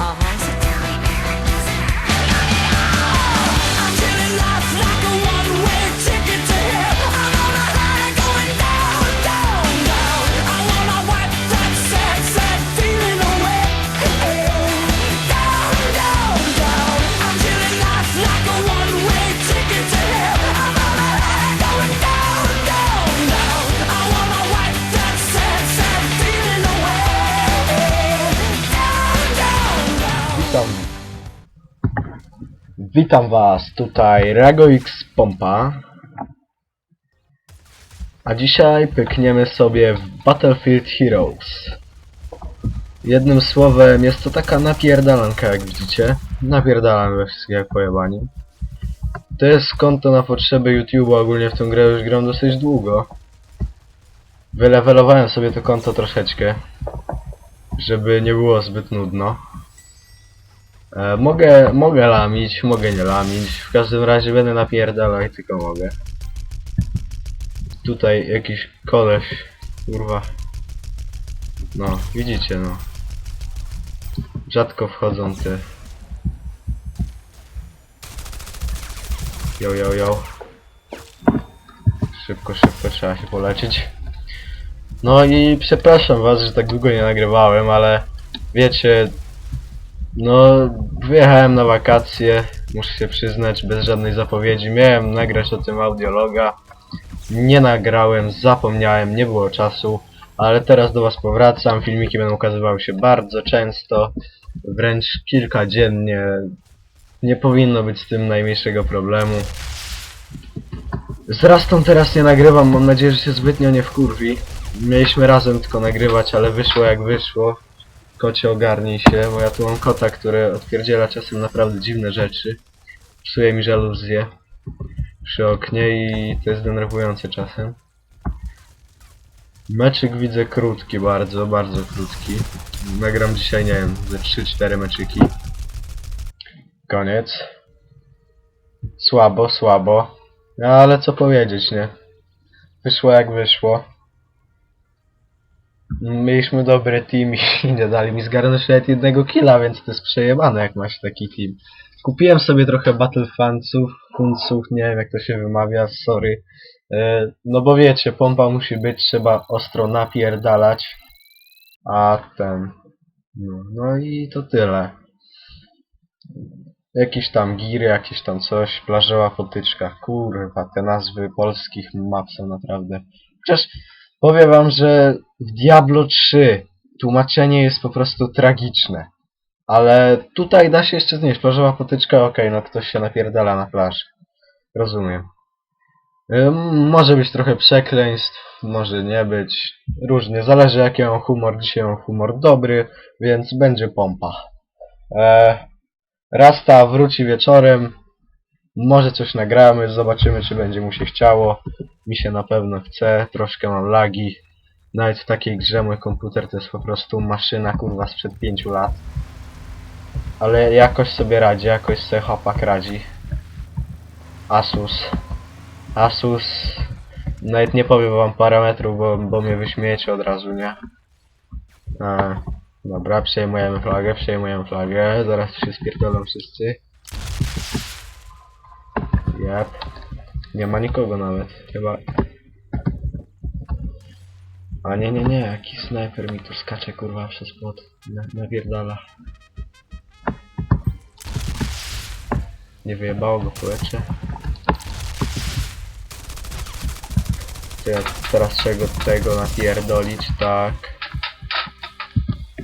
Uh-huh. Witam was, tutaj RagoX Pompa. A dzisiaj pykniemy sobie w Battlefield Heroes. Jednym słowem, jest to taka napierdalanka, jak widzicie. Napierdalam we wszystkie jak pojebani. To jest konto na potrzeby YouTube'a, ogólnie w tą grę już gram dosyć długo. Wylewelowałem sobie to konto troszeczkę, żeby nie było zbyt nudno. E, mogę, mogę lamić, mogę nie lamić. W każdym razie będę napierdalał tylko mogę. Tutaj jakiś koleś, kurwa. No, widzicie no. Rzadko wchodzą te. Jo, jo, jo. Szybko, szybko trzeba się polecieć. No i przepraszam was, że tak długo nie nagrywałem, ale wiecie, no, wyjechałem na wakacje, muszę się przyznać, bez żadnej zapowiedzi. Miałem nagrać o tym audiologa. Nie nagrałem, zapomniałem, nie było czasu, ale teraz do Was powracam. Filmiki będą ukazywały się bardzo często, wręcz kilka dziennie. Nie powinno być z tym najmniejszego problemu. Zresztą teraz nie nagrywam, mam nadzieję, że się zbytnio nie wkurwi. Mieliśmy razem tylko nagrywać, ale wyszło jak wyszło. Kocie ogarnij się, bo ja tu mam kota, który odpierdziela czasem naprawdę dziwne rzeczy. Psuje mi żaluzję przy oknie i to jest denerwujące czasem. Meczyk widzę krótki, bardzo, bardzo krótki. Nagram dzisiaj, nie wiem, ze 3-4 meczyki. Koniec. Słabo, słabo. No ale co powiedzieć, nie? Wyszło jak wyszło. Mieliśmy dobry team i nie dali mi zgarnąć nawet jednego killa, więc to jest przejebane jak ma się taki team. Kupiłem sobie trochę Battle Fanców, funców, nie wiem jak to się wymawia, sorry. E, No bo wiecie, pompa musi być, trzeba ostro napierdalać. A ten... No, no i to tyle. Jakiś tam giry, jakieś tam coś, plażowa potyczka. Kurwa, te nazwy polskich map są naprawdę... Chociaż Powiem wam, że w Diablo 3 tłumaczenie jest po prostu tragiczne. Ale tutaj da się jeszcze znieść. Plażowa potyczka, okej, no ktoś się napierdala na plaży. Rozumiem. Może być trochę przekleństw, może nie być. Różnie, zależy jaki mam humor. Dzisiaj mam humor dobry, więc będzie pompa. E, Rasta wróci wieczorem. Może coś nagramy, zobaczymy czy będzie mu się chciało. Mi się na pewno chce, troszkę mam lagi. Nawet w takiej grze mój komputer to jest po prostu maszyna kurwa sprzed 5 lat. Ale jakoś sobie radzi, jakoś sobie chłopak radzi. Asus. Asus. Nawet nie powiem wam parametrów, bo, bo mnie wyśmiejecie od razu, nie? A, dobra, przejmujemy flagę, przejmujemy flagę. Zaraz się spierdolą wszyscy. Jep. Nie ma nikogo nawet, chyba. A nie, nie, nie, jakiś snajper mi tu skacze kurwa przez płot. Na, napierdala. Nie wyjebało go ja teraz trzeba go tego napierdolić, tak.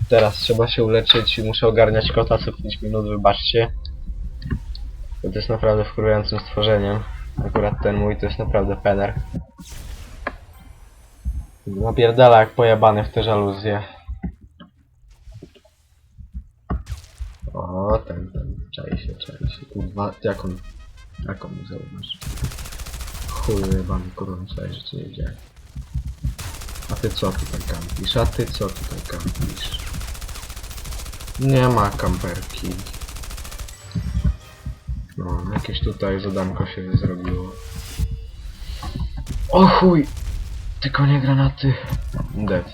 Teraz trzeba się uleczyć i muszę ogarniać kota co 5 minut, wybaczcie. To jest naprawdę wkurującym stworzeniem. Akurat ten mój to jest naprawdę pener. Napierdala jak pojebany w te żaluzje. O, ten, ten, czai się, czai się, kurwa, jak on, jak on mu zauważy. Chuj jebany, kurwa, że cię nie widziałem. A ty co tutaj kampisz? A ty co tutaj kampisz? Nie ma kamperki. No, jakieś tutaj zadanko się zrobiło. O chuj! Tylko nie granaty. Dead.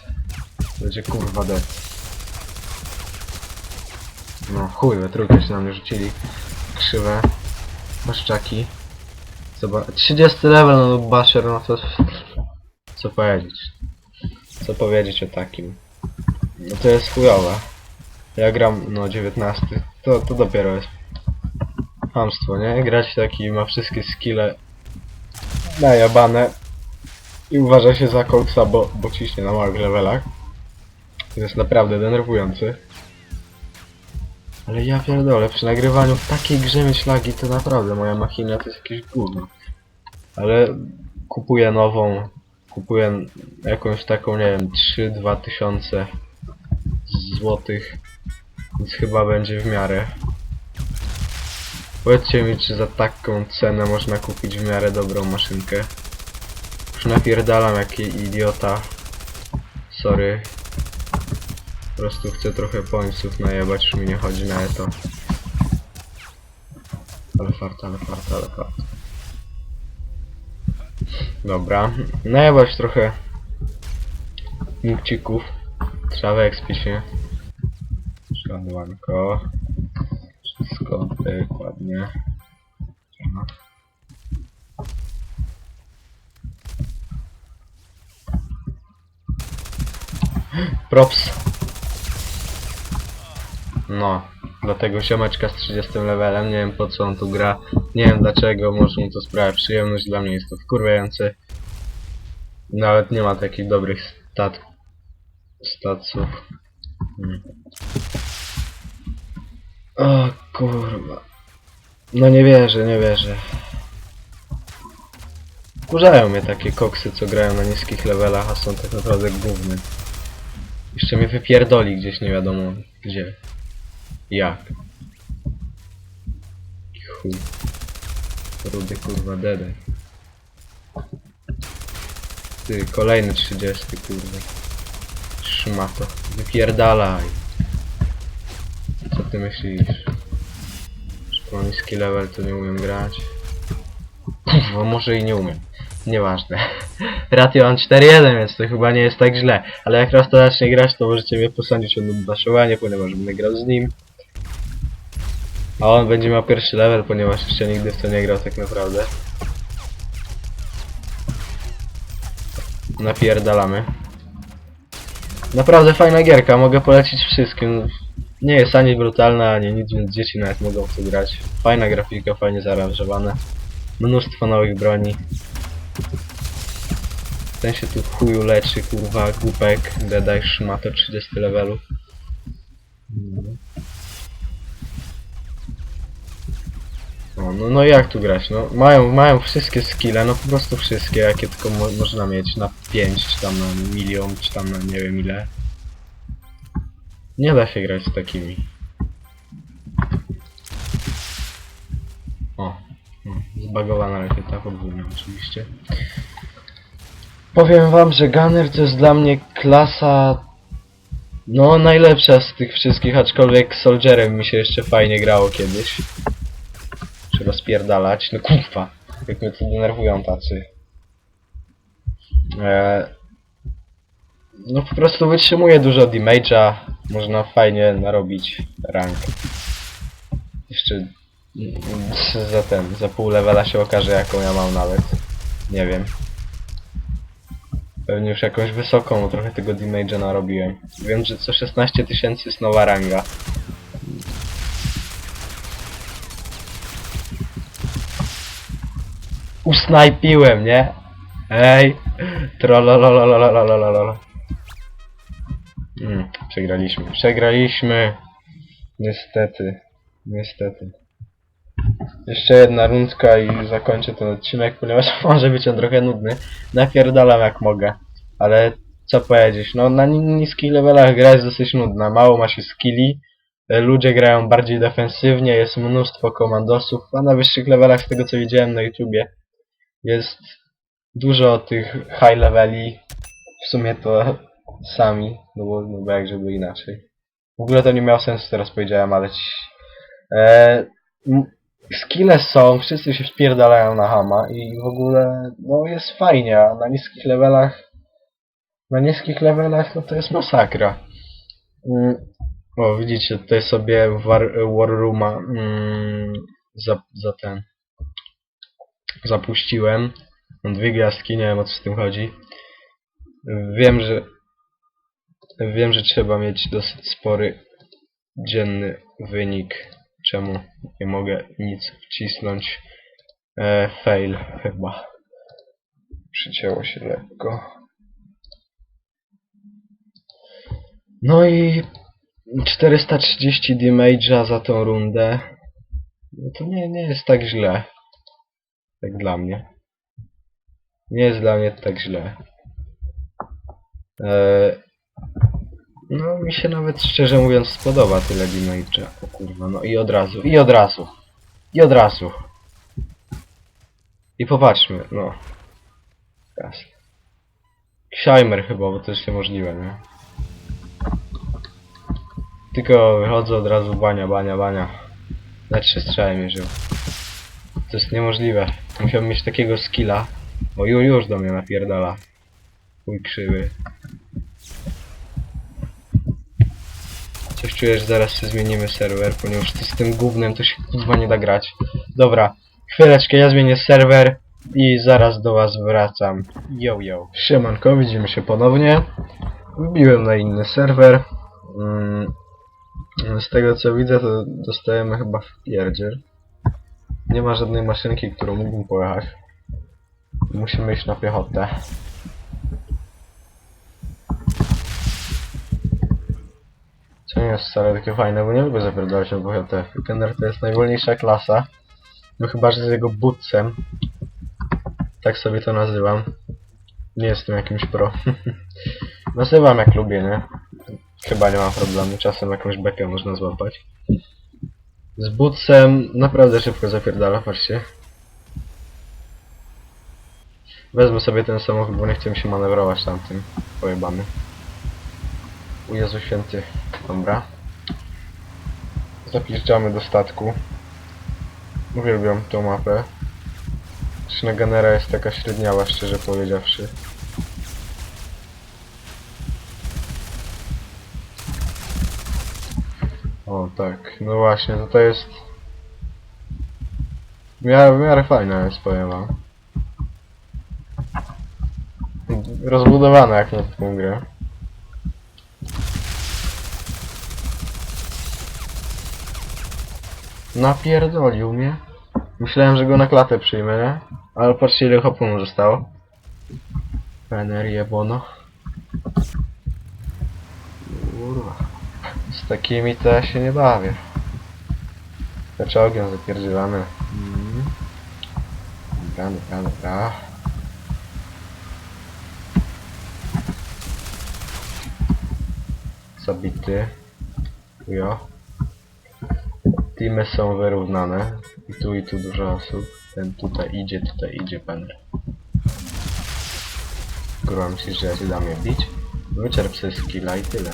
Będzie kurwa dead. No chuj, we trójkę się na mnie rzucili. Krzywe. Paszczaki. Zobacz, 30 level, no Basher, no to... Co powiedzieć? Co powiedzieć o takim? No to jest chujowe. Ja gram, no 19. To, to dopiero jest hamstwo, nie? Grać taki ma wszystkie skille najabane i uważa się za koksa, bo, bo ciśnie na małych levelach. To jest naprawdę denerwujący. Ale ja pierdolę, przy nagrywaniu takiej grze mieć lagi to naprawdę moja machina to jest jakieś gówno. Ale kupuję nową, kupuję jakąś taką, nie wiem, 3-2 tysiące złotych, więc chyba będzie w miarę. Powiedzcie mi, czy za taką cenę można kupić w miarę dobrą maszynkę. Już napierdalam jak idiota. Sorry. Po prostu chcę trochę pońców najebać, już mi nie chodzi na to. Ale fart, ale fart, ale fart. Dobra, najebać trochę nukcików. Trzeba wyekspić się. Szanowanko. Wszystko dokładnie. Aha. Props. No, dla tego ziomeczka z 30 levelem, nie wiem po co on tu gra, nie wiem dlaczego, może mu to sprawia przyjemność, dla mnie jest to wkurwiające. Nawet nie ma takich dobrych stat... staców. Hmm. O kurwa. No nie wierzę, nie wierzę. Kurzają mnie takie koksy, co grają na niskich levelach, a są tak naprawdę gówny. Jeszcze mnie wypierdoli gdzieś nie wiadomo gdzie. Jak. Chuj. Rudy kurwa dede. Ty, kolejny 30 kurwa. Szmato. Wypierdalaj. Co ty myślisz? Że niski level, to nie umiem grać? Kurwa, może i nie umiem. Nieważne. Ratio mam 4-1, więc to chyba nie jest tak źle. Ale jak raz to zacznie grać, to możecie mnie posądzić o nudbaszowanie, ponieważ będę grał z nim. A on będzie miał pierwszy level, ponieważ jeszcze nigdy w to nie grał tak naprawdę. Napierdalamy. Naprawdę fajna gierka, mogę polecić wszystkim. Nie jest ani brutalna, ani nic, więc dzieci nawet mogą w to grać. Fajna grafika, fajnie zaaranżowane. Mnóstwo nowych broni. Ten się tu chuju leczy, kurwa, głupek, dedaj szmato 30 levelu. No, no, no jak tu grać? No, mają, mają wszystkie skille, no po prostu wszystkie, jakie tylko mo można mieć na 5, czy tam na milion, czy tam na nie wiem ile. Nie da się grać z takimi. O, no, zbagowana rakieta podwójna oczywiście. Powiem wam, że Gunner to jest dla mnie klasa no najlepsza z tych wszystkich, aczkolwiek Soldierem mi się jeszcze fajnie grało kiedyś. Trzeba spierdalać. No kurwa, jak mnie to denerwują tacy. Eee, no po prostu wytrzymuje dużo damage'a, można fajnie narobić rank. Jeszcze mm, za ten, za pół levela się okaże jaką ja mam nawet. Nie wiem. Pewnie już jakąś wysoką, bo trochę tego damage'a narobiłem. Wiem, że co 16 tysięcy jest nowa ranga. Usnajpiłem, nie? Ej! Trollolololololololol. Mm, przegraliśmy. Przegraliśmy. Niestety. Niestety. Jeszcze jedna rundka i zakończę ten odcinek, ponieważ może być on trochę nudny. Napierdalam jak mogę. Ale co powiedzieć, no na ni- niskich levelach gra jest dosyć nudna. Mało ma się skilli. e, Ludzie grają bardziej defensywnie, jest mnóstwo komandosów, a na wyższych levelach z tego co widziałem na YouTubie jest dużo tych high leveli. W sumie to sami, no bo, no bo jak żeby inaczej. W ogóle to nie miało sensu teraz powiedziałem, ale ci... E, skille są, wszyscy się wpierdalają na hama i w ogóle no jest fajnie, a na niskich levelach na niskich levelach no to jest masakra. Mm, O, widzicie, tutaj sobie war, War Rooma mm, za, za ten zapuściłem. Mam dwie gwiazdki, nie wiem o co z tym chodzi. Wiem, że wiem, że trzeba mieć dosyć spory dzienny wynik. Czemu nie mogę nic wcisnąć? E, fail chyba. Przycięło się lekko. No i 430 damage'a za tą rundę. No to nie, nie jest tak źle. Jak dla mnie. Nie jest dla mnie tak źle. Eee, no mi się nawet szczerze mówiąc spodoba tyle damage'a. O kurwa, no i od razu, i od razu. I od razu. I popatrzmy, no. Jasne. Ksiajmer chyba, bo to jest niemożliwe, nie? Tylko wychodzę od razu bania, bania, bania. Na trzy strzały mierzył. To jest niemożliwe. Musiałbym mieć takiego skilla. O ju, już do mnie napierdala. Mój krzywy. Coś czuję, że zaraz się zmienimy serwer, ponieważ to z tym gównem to się kurwa nie da grać. Dobra, chwileczkę, ja zmienię serwer i zaraz do was wracam. Yo, yo. Siemanko, widzimy się ponownie. Wbiłem na inny serwer. Mm, z tego co widzę, to dostajemy chyba w pierdziel. Nie ma żadnej maszynki, którą mógłbym pojechać. Musimy iść na piechotę. Nie jest wcale takie fajne, bo nie lubię zapierdalać na piechotę. Weekender to jest najwolniejsza klasa. No chyba, że z jego butcem. Tak sobie to nazywam. Nie jestem jakimś pro. Nazywam jak lubię, nie? Chyba nie ma problemu. Czasem jakąś bekę można złapać. Z bootsem naprawdę szybko zapierdala, patrzcie. Wezmę sobie ten samochód, bo nie chcę się manewrować tamtym. Pojebany. U Jezu Święty. Dobra. Zapiszczamy do statku. Uwielbiam tą mapę. Schneganera jest taka średniała, szczerze powiedziawszy. O tak, no właśnie, to to jest... W miarę, w miarę fajna jest, powiem wam. Rozbudowana jak na tą grę. Napierdolił mnie. Myślałem, że go na klatę przyjmę, nie? Ale patrzcie ile hopu mu zostało. Pener jebono. Kurwa. Z takimi to ja się nie bawię. Peczogiem zapierdzielamy. Mm. Dobra, dobra, dobra. Zabity. Jo. Teamy są wyrównane. I tu i tu dużo osób. Ten tutaj idzie, tutaj idzie Penner. Kurwa, myślisz, że ja się dam je bić? Wyczerp sobie skilla i tyle.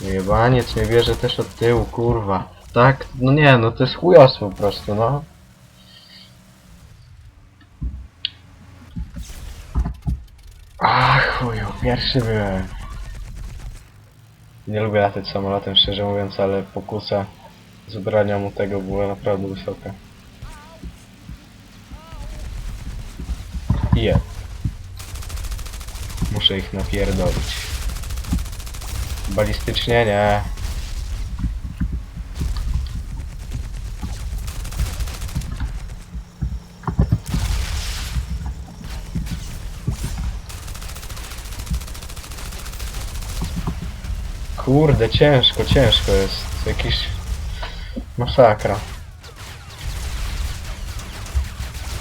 Jebaniec mnie bierze też od tyłu, kurwa. Tak? No nie, no to jest chujostwo po prostu, no. Ach, chuju, pierwszy byłem. Nie lubię latać samolotem, szczerze mówiąc, ale pokusa zebrania mu tego była naprawdę wysoka. Je. Muszę ich napierdolić. Balistycznie nie. Kurde, ciężko, ciężko jest. Jakiś... Masakra.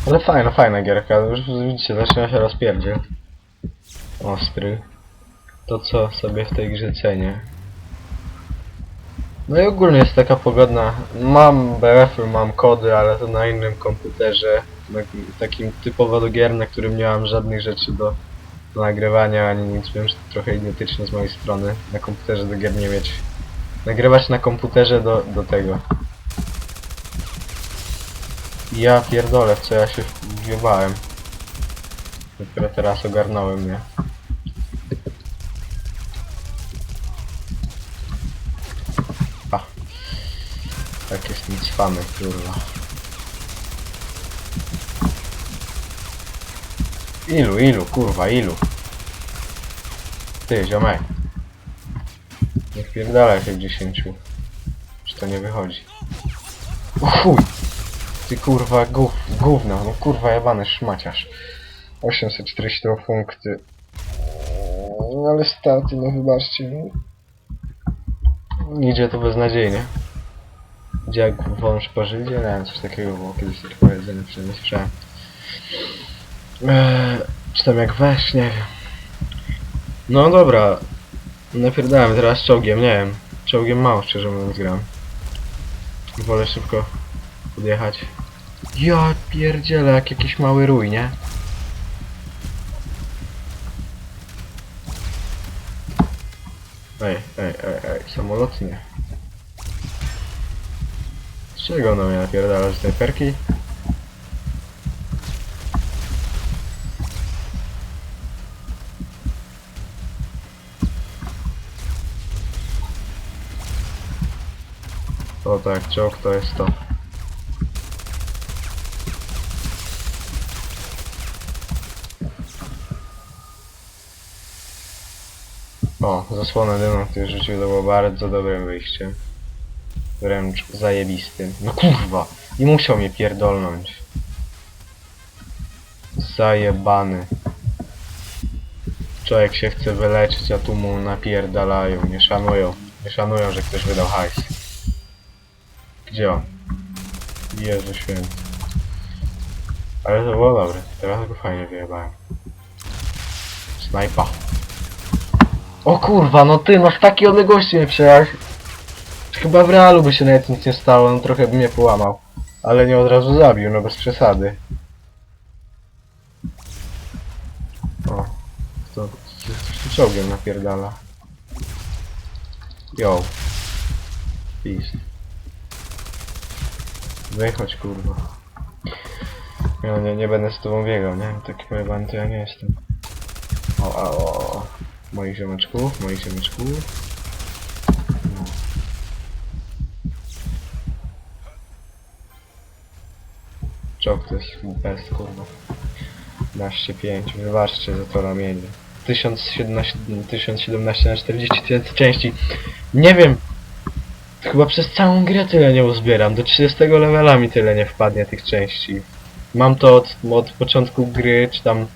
Ale fajna, fajna gierka. Już widzicie, zaczyna się rozpierdziel. Ostry. To co sobie w tej grze cenię. No i ogólnie jest taka pogodna. Mam BF-y, mam kody, ale to na innym komputerze. Takim typowo do gier, na którym nie mam żadnych rzeczy do, do nagrywania ani nic, wiem, że to trochę idiotyczne z mojej strony na komputerze do gier nie mieć. Nagrywać na komputerze do, do tego. Ja pierdolę, w co ja się wjebałem. Dopiero teraz ogarnąłem mnie. A. Takie nic famy, kurwa. Ilu, ilu, kurwa, ilu? Ty, ziomek. Nie wpierdalaj w dziesięciu. Czy to nie wychodzi? O chuj! Ty kurwa gów, gówno, no kurwa jebany szmaciarz. 842 punkty. No ale staty, no wybaczcie. no. Idzie to beznadziejnie. Jak wąż po Żydzie? Nie wiem, coś takiego było kiedyś takie powiedzenie, przynajmniej słyszałem. Eee, czy tam jak weź, nie wiem. No dobra. Napierdałem teraz czołgiem, nie wiem. Czołgiem mało, szczerze mówiąc, gram. Wolę szybko podjechać. Ja pierdzielę, jak jakiś mały rój, nie? Ej, ej, ej, ej, samolot nie. Z czego ono mnie napierdala, z tej perki? O tak, czołg to jest to. O, zasłonę dymu, który rzucił, to było bardzo dobrym wyjściem. Wręcz zajebistym. No kurwa! I musiał mnie pierdolnąć. Zajebany. Człowiek się chce wyleczyć, a tu mu napierdalają. Nie szanują. Nie szanują, że ktoś wydał hajs. Gdzie on? Jezu święty. Ale to było dobre. Teraz go fajnie wyjebałem. Snajpa. O kurwa, no ty, no w takiej odległości mnie przejechałeś. Chyba w realu by się nawet nic nie stało, no trochę by mnie połamał. Ale nie od razu zabił, no bez przesady. O, to coś czołgiem napierdala. Yo. Peace. Wychodź kurwa. Ja nie, nie będę z tobą biegał, nie? Taki pojebany to ja nie jestem. O, o, o, o. Moich ziomeczków, moich ziomeczków. No. Czołg to jest bez kurwa. 12,5, wybaczcie za to ramienie. 1017, 1017 na 40 tysięcy części. Nie wiem. Chyba przez całą grę tyle nie uzbieram. Do 30 levela mi tyle nie wpadnie tych części. Mam to od, od początku gry, czy tam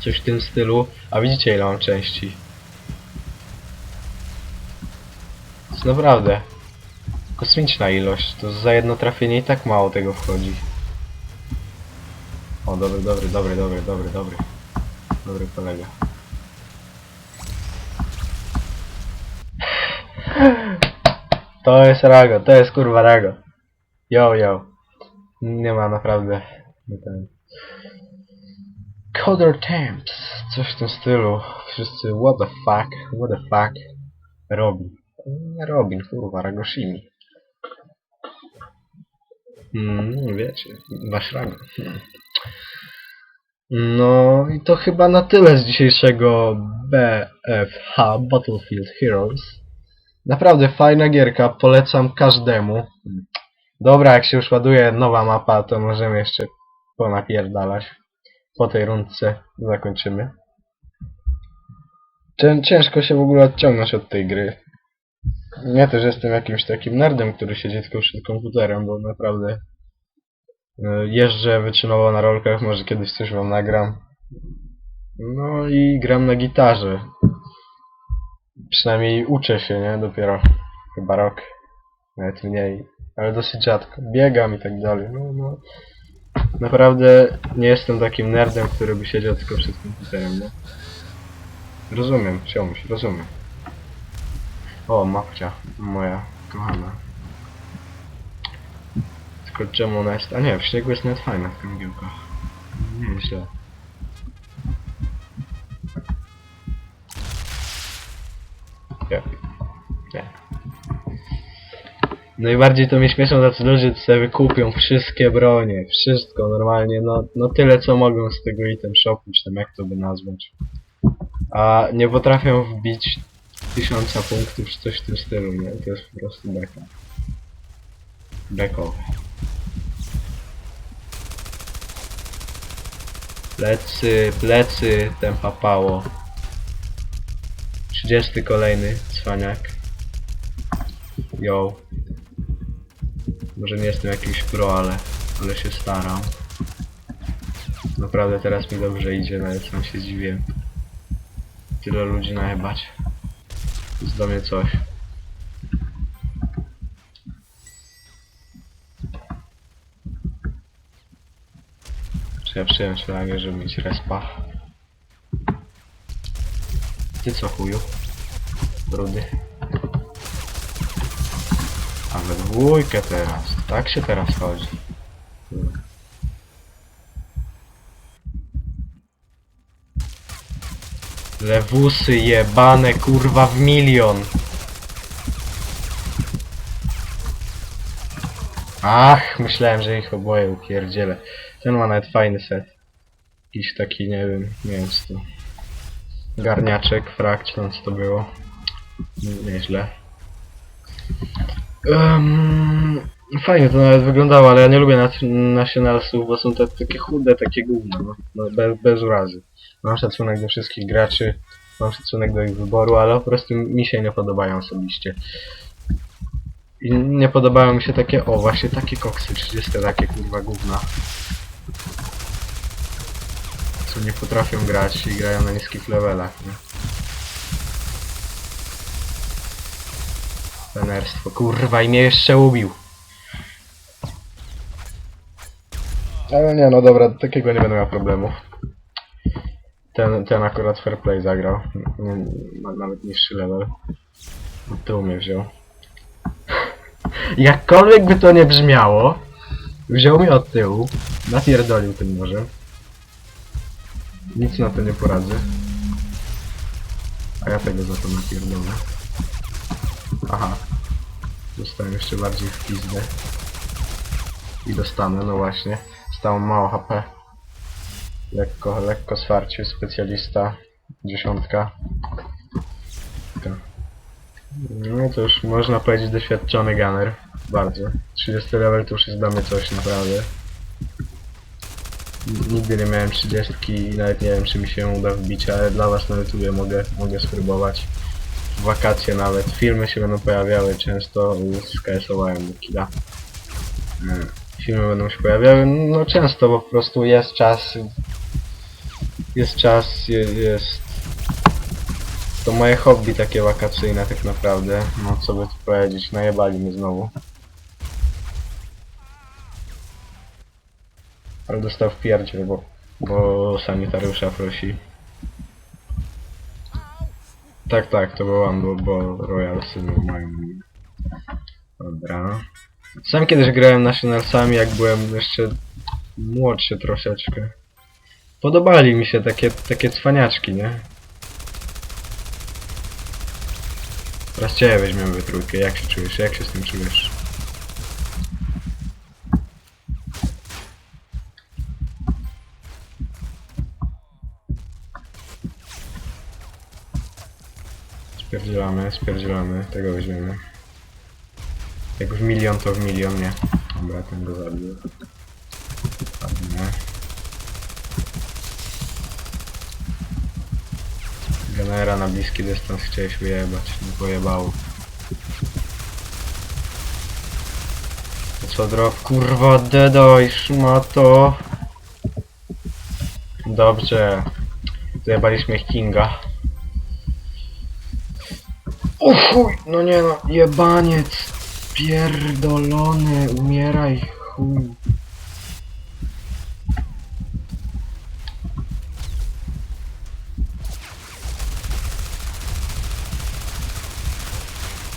coś w tym stylu. A widzicie ile mam części? To jest naprawdę kosmiczna ilość. To za jedno trafienie i tak mało tego wchodzi. O, dobry, dobry, dobry, dobry, dobry, dobry. Dobry kolega. To jest Rago, to jest kurwa Rago. Yo, yo. Nie ma naprawdę. Coder Temps. Coś w tym stylu. Wszyscy what the fuck, what the fuck. Robin. Nie Robin, kurwa, Ragoshimi. Mm, wiecie, wasz Rago. No i to chyba na tyle z dzisiejszego BFH Battlefield Heroes. Naprawdę fajna gierka, polecam każdemu. Dobra, jak się już ładuje nowa mapa, to możemy jeszcze ponapierdalać. Po tej rundce zakończymy. Cię- Ciężko się w ogóle odciągnąć od tej gry. Ja też jestem jakimś takim nerdem, który siedzi tylko przed komputerem, bo naprawdę e, jeżdżę wyczynowo na rolkach, może kiedyś coś wam nagram. No i gram na gitarze. Przynajmniej uczę się, nie? Dopiero chyba rok, nawet mniej, ale dosyć rzadko. Biegam i tak dalej. No, no. Naprawdę nie jestem takim nerdem, który by siedział tylko przed komputerem, nie? Rozumiem, ksiąmuś, rozumiem. O, mapcia, moja kochana. Tylko czemu ona jest... A nie, w śniegu jest nawet fajna w tym giełkach. Nie, źle. Najbardziej to mnie śmieszą tacy ludzie, co sobie kupią wszystkie bronie, wszystko normalnie, no, no tyle co mogą z tego item shopu, czy tam jak to by nazwać. A nie potrafią wbić tysiąca punktów czy coś w tym stylu, nie? To jest po prostu beka. Bekowy. Plecy, plecy, tempa pało. 30 kolejny cwaniak. Yo. Może nie jestem jakiś pro, ale, ale się staram. Naprawdę teraz mi dobrze idzie, nawet sam się zdziwiłem. Tyle ludzi najebać. Jest coś. Czy ja przyjąłem flagę, żeby mieć respa? Ty co chuju? Rudy. A we dwójkę teraz. Tak się teraz chodzi. Lewusy jebane kurwa w milion. Ach, myślałem, że ich oboje upierdzielę. Ten ma nawet fajny set. Jakiś taki, nie wiem, nie wiem co. Garniaczek, frak, czy tam co to było. Nieźle. Um, fajnie to nawet wyglądało, ale ja nie lubię nationalsów, bo są te takie chude, takie gówno, no, no bez, bez urazy. Mam szacunek do wszystkich graczy, mam szacunek do ich wyboru, ale po prostu mi się nie podobają osobiście. I nie podobają mi się takie, o właśnie takie koksy, 30 takie kurwa gówna. Co nie potrafią grać i grają na niskich levelach, nie? Tenerstwo, kurwa i mnie jeszcze ubił. Ale nie, no dobra, do takiego nie będę miał problemu. Ten, ten akurat fair play zagrał. Nie, ma nawet niższy level. Tyłu mnie wziął. Jakkolwiek by to nie brzmiało, wziął mnie od tyłu, napierdolił tym nożem. Nic na to nie poradzę. A ja tego za to napierdolę. Aha. Dostałem jeszcze bardziej w pizdę. I dostanę, no właśnie. Stało mało HP. Lekko, lekko swarcie, specjalista. Dziesiątka. No to już można powiedzieć doświadczony gunner. Bardzo. 30 level to już jest dla mnie coś naprawdę. Nigdy nie miałem 30 i nawet nie wiem czy mi się uda wbić, ale dla was na YouTubie mogę, mogę spróbować. W wakacje nawet. Filmy się będą pojawiały często z KSO-em killa. Mm, Filmy będą się pojawiały, no często po prostu jest czas. Jest czas, je- jest to moje hobby takie wakacyjne tak naprawdę. No co by tu powiedzieć, najebali mnie znowu. Ale dostał w pierdziel, bo, bo sanitariusza prosi. Tak, tak, to był on, bo, bo Royalsy mają... Dobra. Sam kiedyś grałem Nationalsami, jak byłem jeszcze młodszy troszeczkę. Podobali mi się takie, takie cwaniaczki, nie? Teraz ciebie weźmiemy we trójkę. Jak się czujesz? Jak się z tym czujesz? Spierdzielamy, spierdzielamy. Tego weźmiemy. Jak w milion, to w milion, nie. Dobra, ten go zabił. Ładnie. Genera na bliski dystans chciałeś wyjebać, nie pojebało. Co drop? Kurwa, dedoj, szmato. Dobrze. Zajebaliśmy Kinga. O chuj, no nie no, jebaniec. Pierdolony, umieraj, chuj.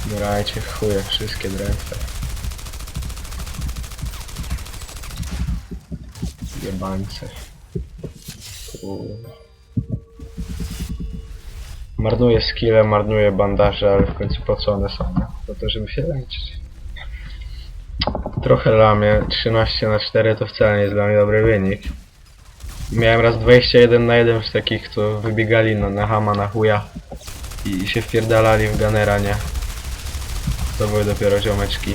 Umierajcie, chuje, wszystkie drętwe. Jebańce. Marnuję skille, marnuję bandaże, ale w końcu po co one są? Po to, żeby się leczyć. Trochę lamię, 13 na 4 to wcale nie jest dla mnie dobry wynik. Miałem raz 21 na 1 z takich, co wybiegali na, na hama, na chuja i, się wpierdalali w ganera, nie? To były dopiero ziomeczki.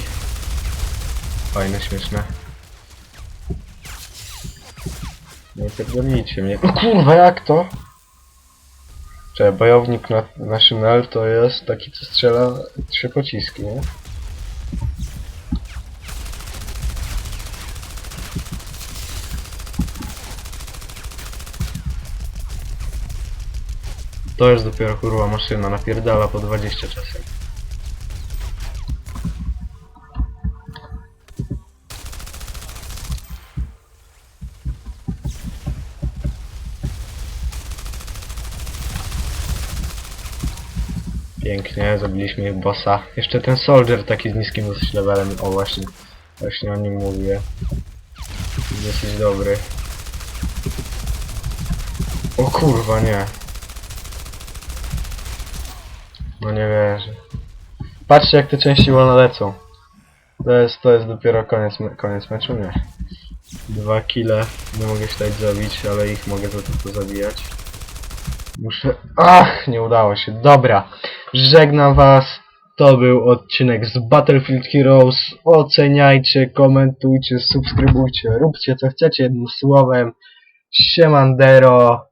fajne, śmieszne. Nie pierdolicie mnie. O kurwa, jak to? Czekaj, bojownik na, na szynel to jest taki, co strzela trzy pociski, nie? To jest dopiero kurwa maszyna, napierdala po 20 czasem. Pięknie, zabiliśmy bossa. Jeszcze ten soldier taki z niskim dosyć levelem. O właśnie, właśnie o nim mówię. Dosyć dobry. O kurwa, nie. No nie wierzę. Patrzcie jak te części wolno lecą. To jest, to jest dopiero koniec, me koniec meczu, nie. Dwa kile, nie mogę się dać zabić, ale ich mogę za to pozabijać. Muszę... Ach, nie udało się. Dobra, żegnam was. To był odcinek z Battlefield Heroes. Oceniajcie, komentujcie, subskrybujcie, róbcie co chcecie jednym słowem. Siemandero.